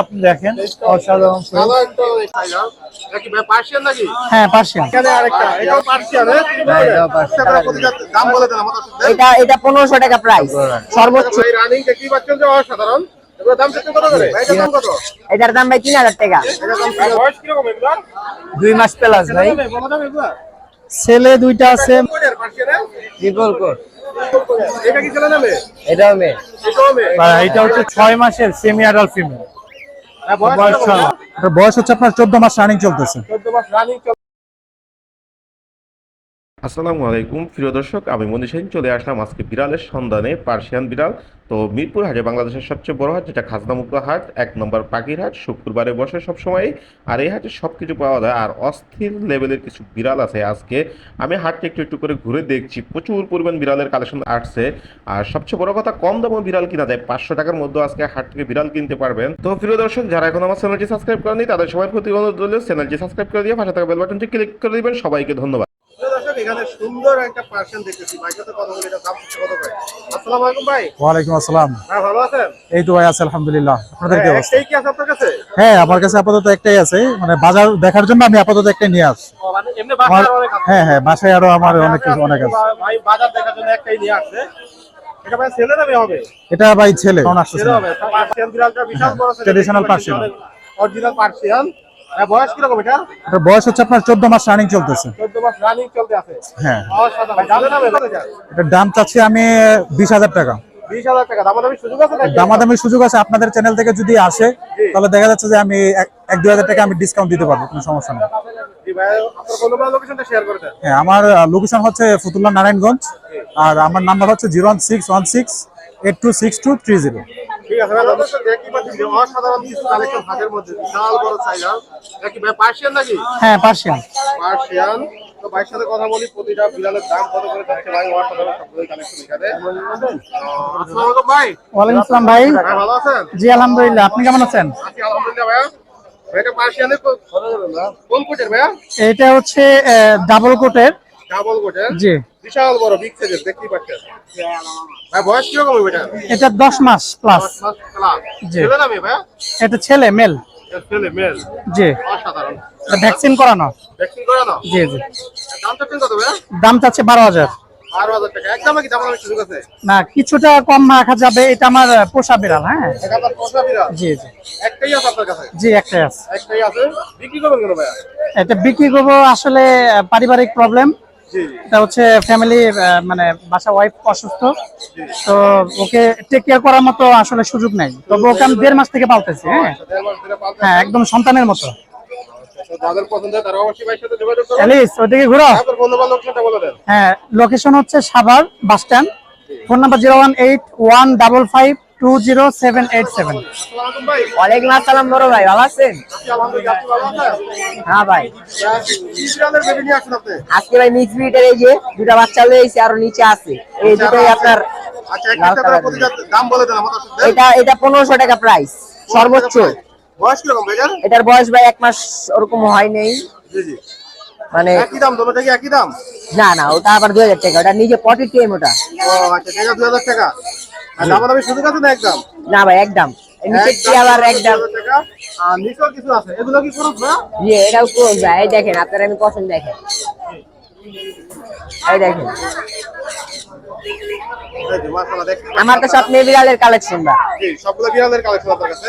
আপনি দেখেন অসাধারণ হ্যাঁ পার্সিয়ান। এখানে আরেকটা এটাও পার্সিয়ান হ্যাঁ? এটা এটা পনেরোশো টাকা প্রাইস সর্বোচ্চ অসাধারণ? এগুলোর দাম হচ্ছে কত করে? ভাই এটার দাম কত? এটার দাম ভাই তিন হাজার টাকা। দুই মাস প্লাস ভাই। ছেলে দুইটা আছে। ট্রিপল এটা কি ছেলে নামে এটাও মেয়ে। এটাও মেয়ে? এটা হচ্ছে ছয় মাসের সেমি অ্যাডাল্ট ফিমেল বয়স হচ্ছে আপনার চোদ্দ মাস রানিং চলতেছে। চোদ্দ মাস রানিং আসসালামু আলাইকুম। প্রিয় দর্শক, আমি মনীষ সেন, চলে আসলাম আজকে বিড়ালের সন্ধানে পার্সিয়ান বিড়াল। তো মিরপুর হাটে বাংলাদেশের সবচেয়ে বড় হাট, যেটা খাজনামুক্ত হাট, এক নম্বর পাখির হাট, শুক্রবারে বসে সবসময় আর এই হাটে সব কিছু পাওয়া যায়। আর অস্থির লেভেলের কিছু বিড়াল আছে আজকে। আমি হাটটা একটু একটু করে ঘুরে দেখছি। প্রচুর পরিমাণ বিড়ালের কালেকশন আসছে। আর সবচেয়ে বড় কথা, কম দামে বিড়াল কিনা যায়। পাঁচশো টাকার মধ্যে আজকে হাট থেকে বিড়াল কিনতে পারবেন। তো প্রিয় দর্শক, যারা এখন আমার চ্যানেলটি সাবস্ক্রাইব করেনি তাদের সবার প্রতি অনুরোধ চ্যানেলটি সাবস্ক্রাইব করে দিয়ে পাশে থাকা বেল বাটনটি ক্লিক করে দিবেন। সবাইকে ধন্যবাদ। এখানে সুন্দর একটা পার্সিয়ান দেখতেছি। ভাই সাথে কথা বলি দাম হচ্ছে কত করে? আসসালামু আলাইকুম ভাই। আসসালাম। হ্যাঁ ভালো আছেন? এই তো ভাই আছে আলহামদুলিল্লাহ। আপনাদের কি হ্যাঁ, অবস্থা? কি আছে আপনার কাছে? হ্যাঁ আমার কাছে আপাতত একটাই আছে। মানে বাজার দেখার জন্য আমি আপাতত একটাই নিয়ে আসছি। মানে এমনি বাসায় অনেক হ্যাঁ হ্যাঁ বাসায় আরও আমার অনেক কিছু অনেক আছে। ভাই বাজার দেখার জন্য একটাই নিয়ে আসছে। এটা ভাই ছেলে নামে হবে? এটা ভাই ছেলে হবে। পার্সিয়ান বিশাল বড় অরিজিনাল পার্সিয়ান হ্যাঁ বয়স এটা? বয়স হচ্ছে আপনার চোদ্দ মাস রানিং চলতেছে। চোদ্দ মাস রানিং চলতে আছে। হ্যাঁ। দামে চাচ্ছি আমি বিশ হাজার টাকা। দামাদামি সুযোগ আছে নাকি? দামাদামির সুযোগ আছে আপনাদের চ্যানেল থেকে যদি আসে তাহলে দেখা যাচ্ছে যে আমি এক- এক দুই হাজার টাকা আমি ডিসকাউন্ট দিতে পারব কোনো সমস্যা নেই। হ্যাঁ আমার লোকেশন হচ্ছে ফতুল্লা নারায়ণগঞ্জ আর আমার নাম্বার হচ্ছে zero one six one six eight two six two three zero ঠিক আছে অসাধারণ কিছু কালেকশন হাতের মধ্যে বিশাল বড় সাইজ এটা কি ভাই পার্সিয়ান নাকি? হ্যাঁ পার্সিয়ান। পার্সিয়ান। তো ভাইয়ের সাথে কথা বলি প্রতিটা বিড়ালের দাম কত করে যাচ্ছে ভাই অসাধারণ সবগুলোই কালেকশন এখানে। আসসালামু আলাইকুম ভাই। ওয়ালাইকুম আসসালাম ভাই। ভাই ভালো আছেন? জি আলহামদুলিল্লাহ। আপনি কেমন আছেন? আছি আলহামদুলিল্লাহ ভাইয়া। ভাই এটা পার্সিয়ানের কো- কোন কোটের ভাইয়া? এটা হচ্ছে ডাবল কোটের ডাবল কোটের জি। বিশাল বড় বিগ সাইজের দেখতেই পাচ্ছেন। ভাই বয়স কীরকম হবে এটা? এটা মাস প্লাস মাস জি। ছেলে এটা ছেলে মেল ছেলে মেল জি। অসাধারণ। ভ্যাকসিন করানো। ভ্যাকসিন করানো? জি জি। দাম চাচ্ছেন কত ভাইয়া দাম চাচ্ছে বারো হাজার। টাকা। একদম কি দাম আমি সুযোগ আছে? না কিছুটা কম রাখা যাবে। এটা আমার পোষা বিড়াল হ্যাঁ? বিড়াল। জি জি। একটাই আছে আপনার কাছে? জি একটাই আছে। একটাই আছে। বিক্রি করবেন কেন ভাইয়া এটা বিক্রি করব আসলে পারিবারিক প্রবলেম এটা হচ্ছে ফ্যামিলি মানে বাসা ওয়াইফ অসুস্থ। তো ওকে টেক কেয়ার করার মতো আসলে সুযোগ নাই। তবে ওকে আমি দেড় মাস থেকে পালতেছি হ্যাঁ? পালতে হ্যাঁ একদম সন্তানের মতো। বলে দেন। হ্যাঁ লোকেশন হচ্ছে Savar bus stand. Phone number zero one eight one double five two zero seven eight seven ওয়ালাইকুম আসসালাম বড় ভাই ভালো আছেন? হ্যাঁ ভাই। আজকে ভাই মিক্স ব্রিডের এই যে দুটা বাচ্চা লয়েছে আরও নিচে আছে। এই দুটোই আপনার আচ্ছা একটা একটা করে প্রতিটা দাম বলে দেন আমাদের সাথে এটা এটা পনেরোশো টাকা প্রাইস সর্বোচ্চ। বয়স কীরকম এটার বয়স ভাই এক মাস ওরকম হয় নেই। জি জি মানে একই দাম দুটোটা কি একই দাম না না ওটা আবার দুই হাজার টাকা ওটা নিজে পটি টেম ওটা। ও আচ্ছা দুই হাজার টাকা। আর দাম সুযোগ আছে না একদম? না ভাই একদম। আবার আর নিচেও কিছু আছে। এগুলো কি করুক না এটাও ক্লোজ ভাই। এই দেখেন আপনার আমি পছন্দ দেখেন। এই আমার কাছে আপনি বিড়ালের কালেকশন বা সবগুলো বিড়ালের কালেকশন আপনার কাছে?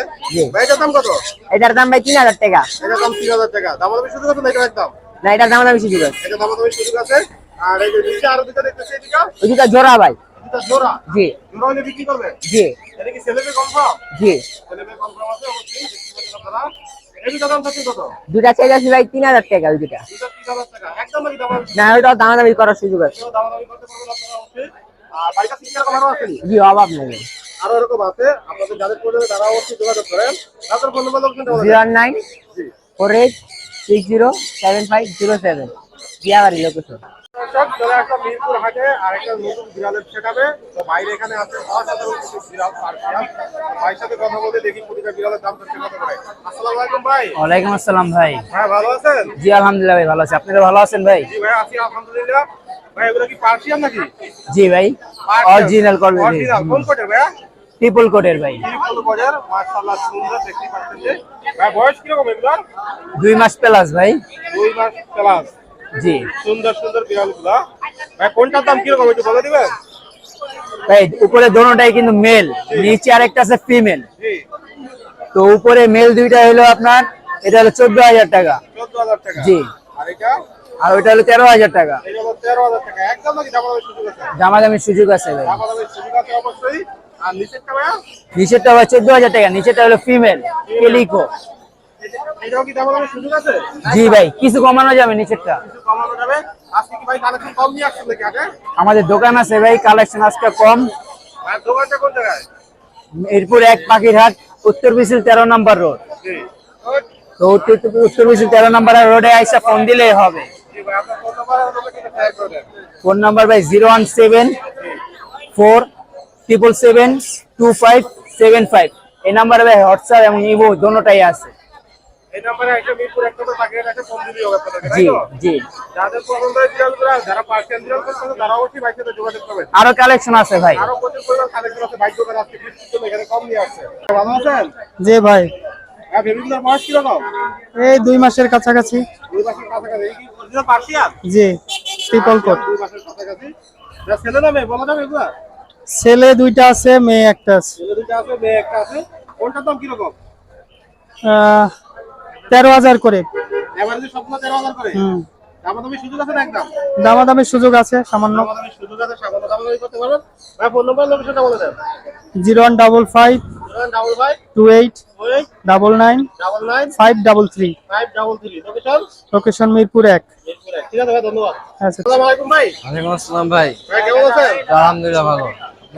ভাই এটার দাম কত? এটার দাম ভাই তিন হাজার টাকা। এটার দাম তিন হাজার টাকা। দাম দামি সুযোগ আছে না এটা একদম? না এটার দাম আমি সুযোগ আছে। এটা দাম দামি সুযোগ আছে। আর এই যে নিচে আরও দুটো দেখতেছি এদিকে। ওই জোড়া ভাই। জোড়া। জি। জোড়া হলে বিক্রি করবে? জি। এটা কি ছেলেবে কনফার্ম জি। ছেলেবে কনফার্ম আছে অবশ্যই। দেখতে পাচ্ছেন আপনারা। এই দুটো দাম থাকছে কত? দুটা চাই আছে ভাই তিন হাজার টাকা দুটা দুটো তিন হাজার টাকা। একদম নাকি দাম না ওইটাও দামাদামি করার সুযোগ আছে। দাম দামি করতে পারবেন আপনারা অবশ্যই। আর? জি অভাব নেই। এরকম আছে। আপনাদের যাদের প্রয়োজন তারা অবশ্যই যোগাযোগ করেন। তাদের ফোন নাম্বার লোকেশনটা zero nine four eight six zero seven five zero seven. বিয়াবাড়ি location. দর্শক চলে আসলাম মিরপুর হাটে নতুন বিড়ালের সেটাবে তো বাইরে এখানে আছে অসাধারণ কিছু বিড়াল পার্সিয়ান ভাইয়ের সাথে কথা বলতে দেখি প্রতিটা বিড়ালের দাম হচ্ছে কত করে। আসসালামু আলাইকুম ভাই। ওয়ালাইকুম আসসালাম ভাই। হ্যাঁ ভালো আছেন? জি আলহামদুলিল্লাহ ভাই ভালো আছি। আপনারা ভালো আছেন ভাই? জি ভাই আছি আলহামদুলিল্লাহ। ভাই এগুলো কি পার্সিয়ান নাকি? জি ভাই অরিজিনাল কোয়ালিটি অরিজিনাল কোন কোটের ভাইয়া? ট্রিপল কোটের ভাই। ত্রিপল বাজার মাশাআল্লাহ সুন্দর দেখতে পাচ্ছেন যে। ভাই বয়স এগুলার? মাস প্লাস ভাই। দুই মাস ক্লাস জি। সুন্দর সুন্দর বিড়ালগুলা। ভাই কোনটার দাম কীরকম একটু বলে দিবেন? ভাই উপরে দোনোটাই কিন্তু মেল নিচে আরেকটা আছে ফিমেল। তো উপরে মেল দুইটা হলো আপনার এটা হলো চোদ্দ হাজার টাকা। জি। আর এটা? আর ওইটা হলো তেরো হাজার টাকা। দামাদামির সুযোগ আছে? ভাই। দামাদামি সুযোগ আছে অবশ্যই। আর নিচেরটা ভাই চোদ্দ হাজার টাকা নিচেরটা হলো ফিমেল। কেলিকো। এটাও কি দামাদামি সুযোগ আছে? জি ভাই কিছু কমানো যাবে নিচেরটা। কিছু কমানো যাবে। আজকে কি ভাই কালেকশন কম নিয়ে আসছেন নাকি আগে? আমাদের দোকান আছে ভাই কালেকশন আজকে কম। আর দোকানটা কোন জায়গায়? এরপর এক পাখিরহাট উত্তর বিশিল তেরো নম্বর রোড। তো উত্তর উত্তর বিশিল তেরো নম্বর রোডে আইসা ফোন দিলেই হবে। ফোন নাম্বার ভাই zero one seven four triple seven two five seven five এই নাম্বারে ভাই হোয়াটসঅ্যাপ এবং ইমো দোনোটাই আছে। এই নাম্বারে একটা মিরপুর একটা তো তাকে একটা ফোন দিলেই হবে আপনাদেরকে জি জি। যাদের পছন্দ হয় বিড়ালগুলো যারা পার্সিয়ান বিড়াল করতেছে তারা অবশ্যই ভাইয়ের সাথে যোগাযোগ করবেন। আরও কালেকশন আছে ভাই। আরও প্রচুর পরিমাণ কালেকশন আছে দোকান আজকে এখানে কম নিয়ে আসছে। ভালো আছেন? জি ভাই। হ্যাঁ বেবিগুলোর বয়স কীরকম? এই দুই মাসের কাছাকাছি। দুই মাসের কাছাকাছি। এই কি অরিজিনাল পার্সিয়ান? জি ট্রিপল কোট দুই মাসের কাছাকাছি। যা ছেলে না মেয়ে? বলা যাবে এগুলা? ছেলে দুইটা আছে মেয়ে একটা আছে। ছেলে দুটো আছে মেয়ে একটা আছে। কোনটার দাম কীরকম? আহ, তেরো হাজার করে। দামাদামি সুযোগ আছে না একদম? দামাদামির সুযোগ আছে সামান্য। Zero one double five double two eight double nine double nine five double three. Five double three. Location Mirpur এক। ঠিক আছে ভাই ধন্যবাদ। আসসালামু আলাইকুম ভাই। ওয়ালাইকুম আসসালাম ভাই। ভাই কেমন আছেন? আলহামদুলিল্লাহ ভালো।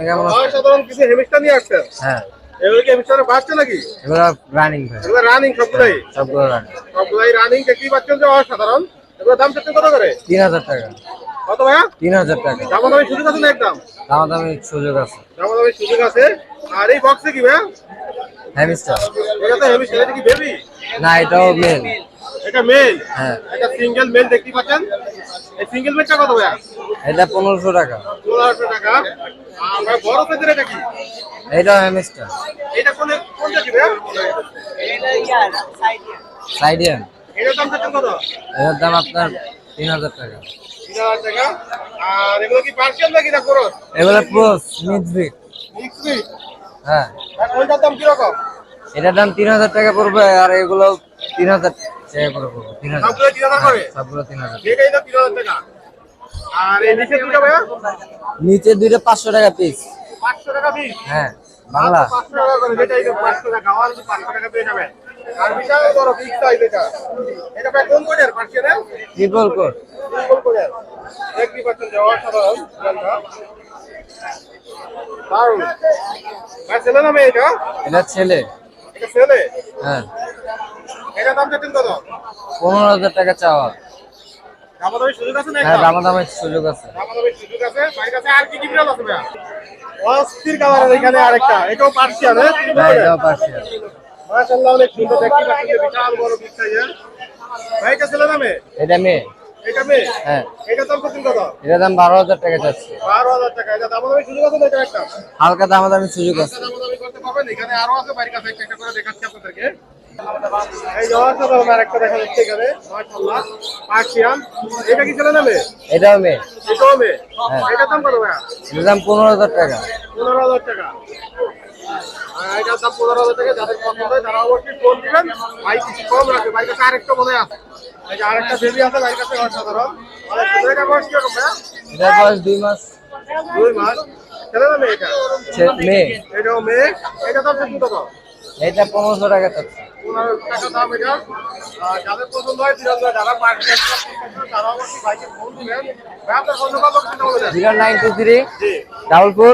কেমন ভাই সাধারণ কিছু হেমিস্টার নিয়ে আসছেন। হ্যাঁ। এগুলো কি হেমিস্টারে বাঁচছে নাকি? এগুলো রানিং ভাই। এগুলো রানিং সবগুলাই? সবগুলো রানিং সবগুলাই রানিং দেখতেই পাচ্ছেন যে অসাধারণ? এগুলো দাম চাচ্ছেন কত করে? তিন হাজার টাকা। কত ভাইয়া? তিন হাজার টাকা। দাম দামি সুযোগ আছে না একদম দাম? দামি সুযোগ আছে। দাম দামি সুযোগ আছে। আর এই বক্সে কি ভাইয়া? হ্যামিস্টার এটা তো হেমিস্টার এটা কি বেবি না এটাও মেল এটা মেল হ্যাঁ। এটা সিঙ্গেল মেল দেখতেই পাচ্ছেন? এই সিঙ্গেল মেলটা কত ভাইয়া? এটা পনেরোশো টাকা। পনেরোশো টাকা। আর বড় সাইজের এটা কি? হ্যামিস্টার এটা কোন কোন জাতি ভাইয়া সাইডিয়ান এটার দাম কত? এটার দাম আপনার তিন হাজার টাকা। তিন হাজার টাকা। আর এগুলো কি পার্সিয়াল নাকি না এগুলো মিক্স। হ্যাঁ। আর কোনটার দাম কীরকম? এটার দাম তিন হাজার টাকা পড়বে আর এগুলো তিন হাজার টাকা পড়বে। তিন হাজার। সবগুলো তিন হাজার করে? সবগুলো তিন হাজার। এটাই তো তিন হাজার টাকা। আর এই নিচের দুটো ভাইয়া? নিচে পিস পাঁচশো টাকা পিস হ্যাঁ বাংলা। ট্রিপল ভাই ছেলে না মেয়ে এটা? এটা ছেলে। এটা ছেলে? হ্যাঁ। এটা দাম কত? পনেরো হাজার টাকা চাওয়া। দামাদামি সুযোগ আছে না হ্যাঁ একদম? দামের সুযোগ আছে। দামাদামি সুযোগ আছে। বাড়ির কাছে আর কি কি বিড়াল আছে ভাইয়া? অস্থির কালারের এখানে আরেকটা। এটাও পার্সিয়ান হ্যাঁ? হ্যাঁ এটাও পার্সিয়াল মাশাআল্লাহ অনেক সুন্দর দেখতে পাচ্ছেন বিশাল বড় বিগ সাইজের ভাই এটা ছেলে না মেয়ে? এটা মেয়ে। এটা মেয়ে? হ্যাঁ। এটা দাম কত কত এটা দাম বারো হাজার টাকা যাচ্ছে বারো হাজার টাকা এটা দামাদামি সুযোগ আছে এটা একটা? হালকা দাম আমি সুযোগ আছে। দামাদামি এখানে আরও আছে বাড়ির কাছে একটা করে দেখাচ্ছি আপনাদেরকে। এই যে অসাধারণ আরেকটা দেখা যাচ্ছে এখানে মাশাআল্লাহ। পার্সিয়ান। এটা কি ছেলে না মেয়ে এটাও মেয়ে। এটাও মেয়ে? হ্যাঁ। দাম কত ভাইয়া? দাম পনেরো হাজার টাকা। পনেরো হাজার টাকা। আর এটার দাম পনেরো হাজার টাকা যাদের পছন্দ হয় তারা অবশ্যই ফোন দিবেন। ভাই কিছু কম রাখবে। ভাই কাছে আরেকটা মনে আছে। এই যে আরেকটা বেবি আছে ভাই কাছে অসাধারণ। সুন্দর। এটা বয়স মাস। দুই মাস। ছেলে না মেয়ে এটা? মেয়ে। এটাও মেয়ে? এটা দাম কত কত এটা পনেরোশো টাকা পনেরো টাকা দাম এটা। যাদের পছন্দ হয় বিরাট যারা পার্টি তারা অবশ্যই ভাইকে ফোন দিবেন। ভাই আপনার ফোন নাম্বার লোকেশনটা বলে দেন? Zero nine two three double four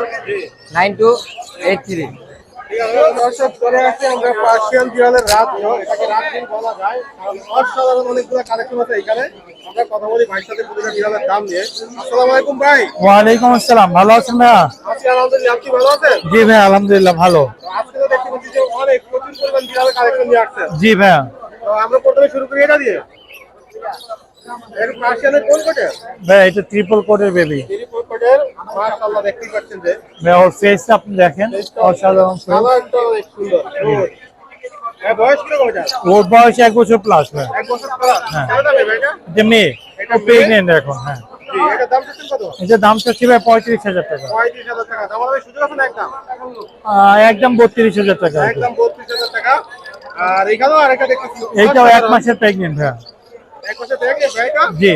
nine two eight three. দর্শক চলে আসছে আমরা পার্সিয়ান বিড়ালের রাত এটাকে রাত দিন বলা যায়। কারণ অসাধারণ অনেকগুলো কালেকশন আছে এখানে। আমরা কথা বলি ভাইয়ের সাথে প্রতিটা বিড়ালের দাম নিয়ে। আসসালামু আলাইকুম ভাই। ওয়ালাইকুম আসসালাম ভালো আছেন ভাইয়া? আজকে আলহামদুলিল্লাহ আপনি ভালো আছেন? জি ভাইয়া আলহামদুলিল্লাহ ভালো। তো আজকে তো দেখতে পাচ্ছি যে অনেক প্রচুর পরিমাণ বিড়ালের কালেকশন নিয়ে আসছেন জি ভাইয়া। তো আমরা প্রথমে শুরু করি এটা দিয়ে। এর কোন কোটের ভাই এটা ট্রিপল কোডের বেবি কোটের মাশাআল্লাহ দেখতেই পাচ্ছেন যে। ওর ফেসটা আপনি দেখেন। অসাধারণ সুন্দর। ওর বয়স এক বছর প্লাস হ্যাঁ। এটা? মেয়ে। মেয়ে? প্রেগনেন্ট এখন হ্যাঁ। এটার দাম চাচ্ছি ভাই পঁয়ত্রিশ হাজার টাকা। একদম? একদম বত্রিশ হাজার টাকা এইটাও এক মাসের প্রেগনেন্ট ভাই। এক মাসের দেখে ভাইটা জি।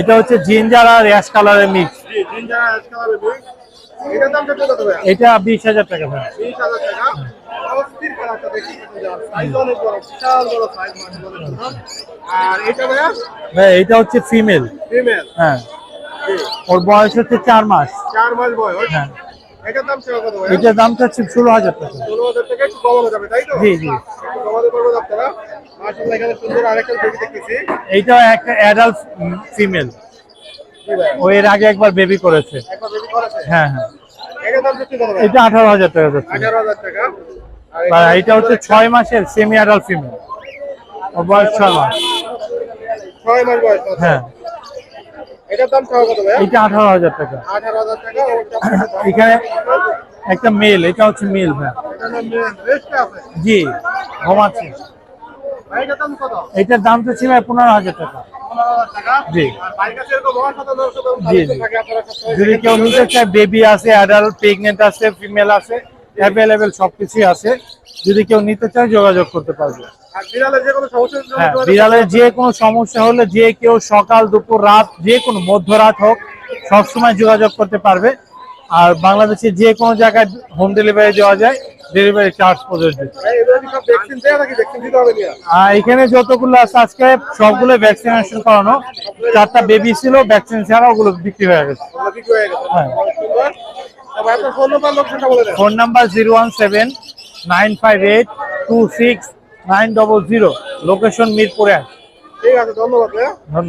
এটা হচ্ছে জিঞ্জার আর অ্যাশ কালারের মিক্স। এটা বিশ হাজার টাকা ভাই। বিশ হাজার টাকা অস্থির কালারটা দেখতে পাচ্ছেন যে সাইজ অনেক বড় বিশাল বড় সাইজ মাছ আর এটা হচ্ছে ফিমেল। হ্যাঁ। ওর বয়স হচ্ছে চার মাস। চার মাস বয়স হ্যাঁ। এটার দাম এটার দাম চাচ্ছি ষোলো হাজার টাকা। ষোলো হাজার টাকা একটু কমানো যাবে তাই তো? জি জি। কমাতে পারবেন আপনারা? মাশাআল্লাহ এখানে সুন্দর আরেকটা বেবি দেখতেছি। এইটাও একটা অ্যাডাল্ট ফিমেল ও এর আগে একবার বেবি করেছে। একবার বেবি করেছে? হ্যাঁ হ্যাঁ। এটার দাম কত ভাই? এটা আঠারো হাজার টাকা যাচ্ছে। আঠারো হাজার টাকা। আর এটা হচ্ছে ছয় মাসের সেমি অ্যাডাল্ট ফিমেল ওর বয়স ছয় মাস। ছয় মাস বয়স হ্যাঁ। এটার দাম কত ভাই? এটা আঠারো হাজার টাকা। আঠারো হাজার টাকা ওটা এখানে একটা মেল এটা হচ্ছে মেল ভাই নাম আছে। জি ঘুমাচ্ছে। ভাই এটার দাম তো ছিল পনেরো হাজার টাকা। জি। জি, যদি কেউ নিতে চায় বেবি আছে অ্যাডাল্ট প্রেগনেন্ট আছে ফিমেল আছে অ্যাভেলেবেল সবকিছুই আছে। যদি কেউ নিতে চায় যোগাযোগ করতে পারবে। হ্যাঁ বিড়ালের যে কোনো সমস্যা হলে যে কেউ সকাল দুপুর রাত যে কোনো মধ্যরাত হোক সবসময় যোগাযোগ করতে পারবে। আর বাংলাদেশে যে কোনো জায়গায় হোম ডেলিভারি দেওয়া যায়। ডেলিভারি চার্জ প্রযোজ্য এখানে যতগুলো আজকে সবগুলো ভ্যাকসিনেশন করানো। চারটা বেবি ছিল ভ্যাকসিন ছাড়া ওগুলো বিক্রি হয়ে গেছে। Phone number zero one seven nine five eight two six nine double zero location মিরপুরে। ঠিক আছে ধন্যবাদ ধন্যবাদ।